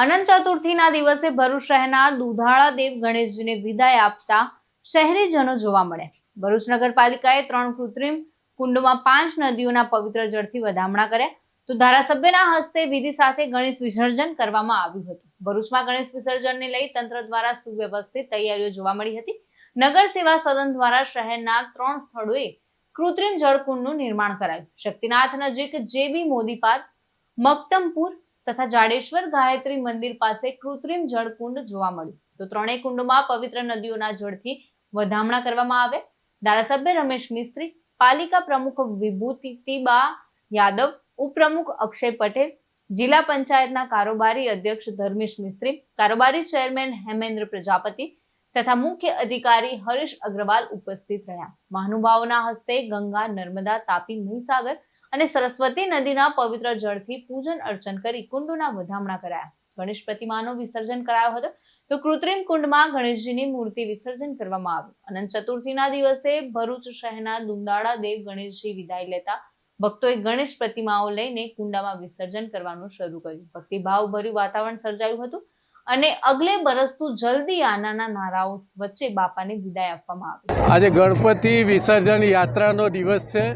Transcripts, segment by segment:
અનંત ચતુર્થીના દિવસે ભરૂચ શહેરના દુધાળા દેવ ગણેશજીને વિદાય આપતા શહેરીજનો જોવા મળ્યા ભરૂચ નગરપાલિકાએ ત્રણ કૃત્રિમ કુંડમાં પાંચ નદીઓના પવિત્ર જળથી વધામણા કર્યા. તો ધારાસભ્યના હસ્તે વિધિ સાથે ગણેશ વિસર્જન કરવામાં આવ્યું હતું. ભરૂચમાં ગણેશ વિસર્જનને લઈ તંત્ર દ્વારા સુવ્યવસ્થિત તૈયારીઓ જોવા મળી હતી. નગર સેવા સદન દ્વારા શહેરના ત્રણ સ્થળોએ કૃત્રિમ જળકુંડનું નિર્માણ કરાયું. શક્તિનાથ નજીક જેબી મોદી પાર્ક મક્તમપુર તથા જાડેશ્વર ગાયત્રી મંદિર પાસે કૃત્રિમ જળકુંડ જોવા મળ્યું. તો ત્રણેય કુંડોમાં પવિત્ર નદીઓના જળથી વધામણા કરવામાં આવે. ધારાસભ્ય રમેશ મિસ્ત્રી, પાલિકા પ્રમુખ વિભૂતિબા યાદવ, ઉપપ્રમુખ અક્ષય પટેલ, જિલ્લા પંચાયતના કારોબારી અધ્યક્ષ ધર્મેશ મિસ્ત્રી, કારોબારી ચેરમેન હેમેન્દ્ર પ્રજાપતિ તથા મુખ્ય અધિકારી હરીશ અગ્રવાલ ઉપસ્થિત રહ્યા. મહાનુભાવોના હસ્તે ગંગા નર્મદા તાપી મહીસાગર અને સરસ્વતી નદીના પવિત્ર જળથી પૂજન અર્ચન કરી કુંડોના વધામણા કરાયા. ગણેશ પ્રતિમાનું વિસર્જન કરાયો હતો. તો કૃત્રિમ કુંડમાં ગણેશજીની મૂર્તિ વિસર્જન કરવામાં આવ્યું. અનંત ચતુર્થીના દિવસે ભરૂચ શહેરના દુંદાળા દેવ ગણેશજી વિદાય લેતા ભક્તોએ ગણેશ પ્રતિમાઓ લઈને કુંડામાં વિસર્જન કરવાનું શરૂ કર્યું. ભક્તિભાવ ભર્યું વાતાવરણ સર્જાયું હતું અને અગલે બરસતું જલ્દી આનાના નારાઓ વચ્ચે બાપાને વિદાય આપવામાં આવી. આજે ગણપતિ વિસર્જન યાત્રાનો દિવસ છે.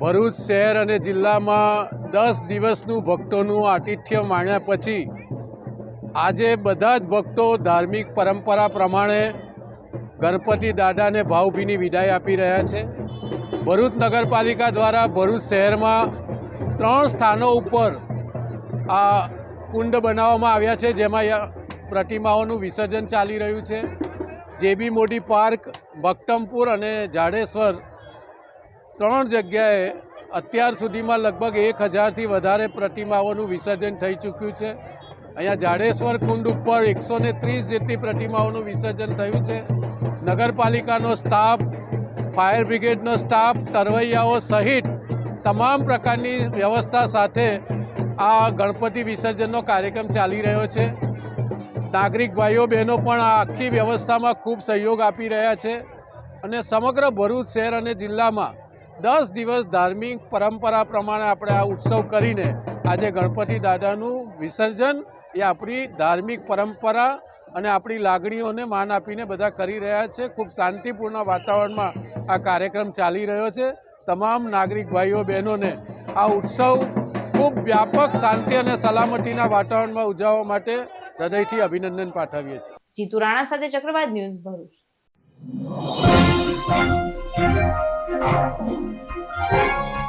ભરૂચ શહેર અને જિલ્લામાં દસ દિવસનું ભક્તોનું આતિથ્ય માણ્યા પછી આજે બધા જ ભક્તો ધાર્મિક પરંપરા પ્રમાણે ગણપતિ દાદાને ભાવભીની વિદાય આપી રહ્યા છે. ભરૂચ નગરપાલિકા દ્વારા ભરૂચ શહેરમાં ત્રણ સ્થાનો ઉપર આ કુંડ બનાવવામાં આવ્યા છે, જેમાં પ્રતિમાઓનું વિસર્જન ચાલી રહ્યું છે. જેબી મોડી પાર્ક, ભક્તમપુર અને જાડેશ્વર ત્રણ જગ્યાએ અત્યાર સુધીમાં લગભગ એક હજારથી વધારે પ્રતિમાઓનું વિસર્જન થઈ ચૂક્યું છે. અહીંયા જાડેશ્વર કુંડ ઉપર એકસો ત્રીસ જેટલી પ્રતિમાઓનું વિસર્જન થયું છે. નગરપાલિકાનો સ્ટાફ, ફાયર બ્રિગેડનો સ્ટાફ, તરવૈયાઓ સહિત તમામ પ્રકારની વ્યવસ્થા સાથે આ ગણપતિ વિસર્જનનો કાર્યક્રમ ચાલી રહ્યો છે. નાગરિક ભાઈઓ બહેનો પણ આ આખી વ્યવસ્થામાં ખૂબ સહયોગ આપી રહ્યા છે અને સમગ્ર ભરૂચ શહેર અને જિલ્લામાં દસ દિવસ ધાર્મિક પરંપરા પ્રમાણે આપણે આ ઉત્સવ કરીને આજે ગણપતિ દાદાનું વિસર્જન એ આપણી ધાર્મિક પરંપરા અને આપણી લાગણીઓને માન આપીને બધા કરી રહ્યા છે. ખૂબ શાંતિપૂર્ણ વાતાવરણમાં આ કાર્યક્રમ ચાલી રહ્યો છે. તમામ નાગરિક ભાઈઓ, બહેનોને આ ઉત્સવ ખૂબ વ્યાપક શાંતિ અને સલામતીના વાતાવરણમાં ઉજવવા માટે હૃદયથી અભિનંદન પાઠવીએ છીએ. જીતુ રાણા સાથે ચક્રવાત ન્યૂઝ ભરૂચ. Thank you.